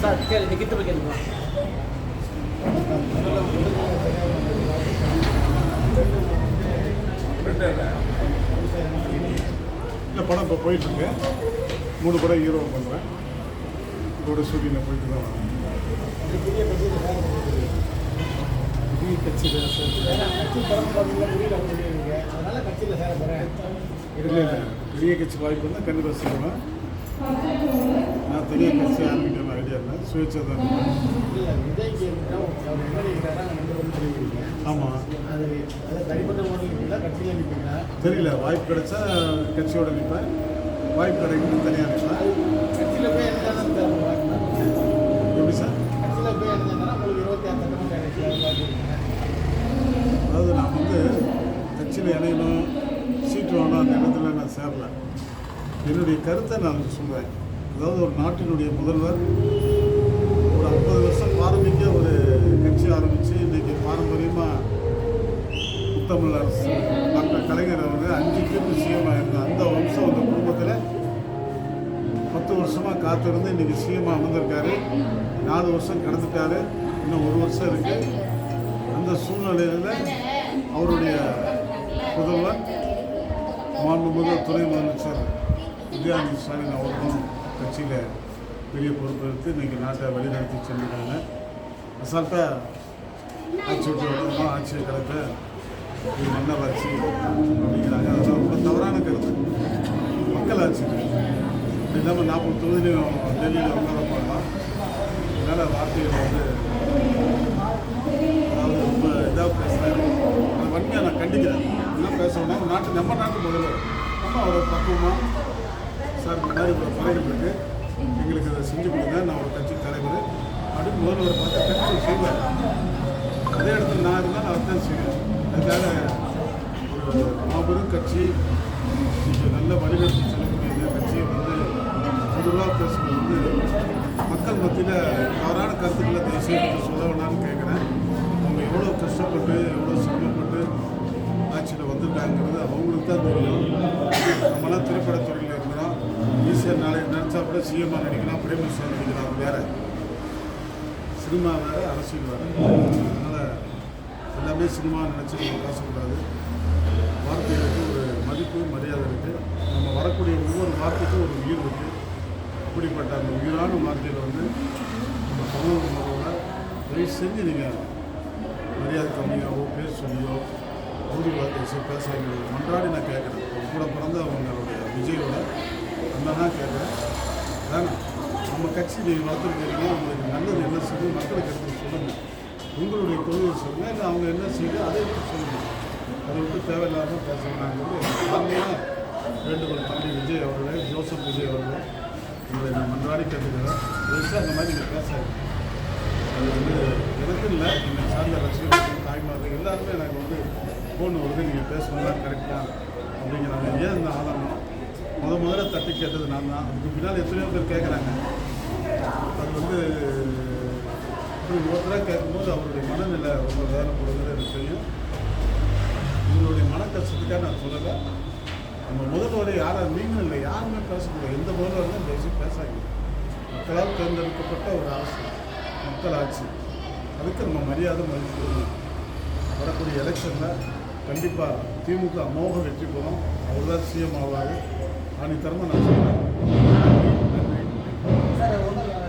Sir கேள்வி கிட்ட போய் கேளுங்க இந்த படம் இப்போ போயிட்டுருக்கு மூணு படம் ஹீரோ பண்ணுறேன் இதோட ஷூட்டிங்கில் போயிட்டு தான் வரேன் புதிய கட்சியில் கட்சி படம் பார்த்தீங்கன்னா புரியல புரியுங்க அதனால கட்சியில் சேர போகிறேன் இல்லை இல்லை பெரிய கட்சி வாய்ப்பு இருந்தால் கண்டிப்பாக சொல்லுவேன் நான் பெரிய கட்சி ஆரம்பிக்கிற ஐடியா இல்லை சுயேட்சை தான் இல்லை விஜய்க்கு அவர் என்ன நினைக்கிறாரா ரெண்டு ஆமாம் அது அது தனிப்பட்ட முறையில் நிற்பீங்களா கட்சியில் நிற்பீங்களா தெரியல வாய்ப்பு கிடைச்சா கட்சியோட நிற்பேன் வாய்ப்பு கிடைக்கணும் தனியாக நிற்பேன் கட்சியில் போய் என்ன சீட்டு அந்த இடத்துல நான் சேரல. என்னுடைய கருத்தை நான் சொல்கிறேன் அதாவது ஒரு நாட்டினுடைய முதல்வர் ஒரு ஐம்பது வருஷம் பாரம்பரிய ஒரு கட்சி ஆரம்பித்து இன்றைக்கி பாரம்பரியமாக முத்தமிழ் அரசு. டாக்டர் கலைஞர் அவர் அஞ்சு பேருக்கு சிஎம் ஆயிருந்த அந்த வம்சம் அந்த குடும்பத்தில் பத்து வருஷமாக காத்திருந்து இன்றைக்கி சிஎம் அமர்ந்திருக்காரு. நாலு வருஷம் கடந்துட்டாரு. இன்னும் ஒரு வருஷம் இருக்குது அந்த சூழ்நிலையில் அவருடைய புதல்வர் மாண்புமிகு துணை முதலமைச்சர் உதயாநிதி ஸ்டாலின் அவர்களும் கட்சியில் பெரிய பொறுப்பு எடுத்து இன்றைக்கி நாட்டை வழிநடத்தி சென்றிருக்காங்க. அசால்ட்டாக ஆட்சி விட்டு வரணும் ஆட்சியை கிடத்த இது நல்ல ஆட்சி அப்படிங்கிறாங்க. அதெல்லாம் ரொம்ப தவறான கருத்து. மக்கள் ஆட்சி. இல்லாமல் நாற்பது தொகுதியிலையும் டெல்லியில் உட்கார போகலாம் அதனால் வார்த்தைகள் வந்து அதாவது ரொம்ப இதாக பேசுகிறேன் அந்த வன்மையாக நான் கண்டிக்கிறேன் என்ன நாட்டு நம்ம நாட்டு முதல்வர். நம்ம அவரை பக்குவமாக சார் இந்த மாதிரி குறைகள் இருக்குது எங்களுக்கு அதை செஞ்சு கொடுங்க. நான் ஒரு கட்சி தலைவர். அப்படின்னு முதல்வர் பார்த்து கட்சி செய்வார். அதே இடத்துல நான் இருந்தால் நான் தான் செய்வேன். அதுக்காக ஒரு மாபெரும் கட்சி நீங்கள் நல்ல வழிநடத்தி செல்லக்கூடிய கட்சியை வந்து பொதுவாக பேசுவது வந்து மக்கள் மத்தியில் தவறான கருத்துக்களை தயவுசெய்து சொல்ல வேணாம்னு கேட்குறேன் அவங்க எவ்வளோ கஷ்டப்பட்டு எவ்வளோ வந்துட்டாங்கிறது அவங்களுக்கு தான் தெரியும். நம்மளாம் திரைப்படத்துறையில் இருக்கிறோம். ஈஸியாக நாளை நினச்சா கூட சிஎம்மாக நடிக்கலாம் பிரேம் மினிஸ்டர் நடிக்கலாம் வேறு. சினிமா வேறு அரசியல் வேறு. அதனால் எல்லாமே சினிமா நினச்சி நம்ம பேசக்கூடாது. வார்த்தைகளுக்கு ஒரு மதிப்பு மரியாதை இருக்குது நம்ம வரக்கூடிய ஒவ்வொரு வார்த்தைக்கும் ஒரு உயிர் இருக்குது அப்படிப்பட்ட அந்த உயிரான வார்த்தையில் வந்து நம்ம சமூக முறையில் தயவு செஞ்சு நீங்கள் மரியாதை கம்மியாகவோ பேர் சொல்லி ஊதி வார்த்தை மன்றாடி நான் கேட்குறேன். கூட பிறந்த அவங்களுடைய விஜயோட அண்ணனா கேட்குறேன். வேணாம் நம்ம கட்சி நீங்கள் வளர்த்துருக்கீங்க உங்களுக்கு நல்லது என்ன செய்யுது? மக்களுக்கு எடுத்து சொல்லுங்கள் உங்களுடைய கொள்கையை சொல்லுங்கள் இல்லை அவங்க என்ன செய்யுது? அதை எடுத்து சொல்லுங்கள் அதை விட்டு தேவையில்லாத பேசுகிறாங்கிறது ஆர்மையாக வேண்டுகோள் தம்பி விஜய் அவர்களே ஜோசப் விஜய் அவர்களே உங்களை நான் மன்றாடி கேட்டுக்கிறேன். பெருசாக அந்த மாதிரி நீங்கள் பேசாது அது வந்து எனக்கு இல்லை. என்னை சார்ந்த ரசிகர்கள் தாய்மார்கள் எல்லாருமே எனக்கு வந்து ஃபோன் வருது நீங்கள் பேசுனதா கரெக்டாக அப்படிங்கிறாங்க. ஏன் இந்த ஆதாரம்? முத முதல்ல தட்டி கேட்டது நான் தான். அதுக்கு பின்னால் எத்தனையோ பேர் கேட்குறாங்க. அது வந்து இப்படி ஒருத்தராக கேட்கும்போது அவருடைய மனநிலை ரொம்ப வேதனைப்படுகிறது எனக்கு தெரியும். உங்களுடைய மன கஷ்டத்துக்காக நான் சொல்லலை. நம்ம முதல்வரை யாரும் நீங்களும் இல்லை யாருமே பேசக்கூடாது. எந்த முதல்வரும் பேசி பேசாங்க மக்களால் தேர்ந்தெடுக்கப்பட்ட ஒரு அரசு மக்கள் ஆட்சி. அதுக்கு நம்ம மரியாதை மதிப்பு வரக்கூடிய எலெக்ஷனில் கண்டிப்பாக திமுக அமோக வெற்றி பெறும். அவர் தான் சிஎம் ஆவார். அன்னைக்கு தரமாக நான் சொல்கிறேன் நன்றி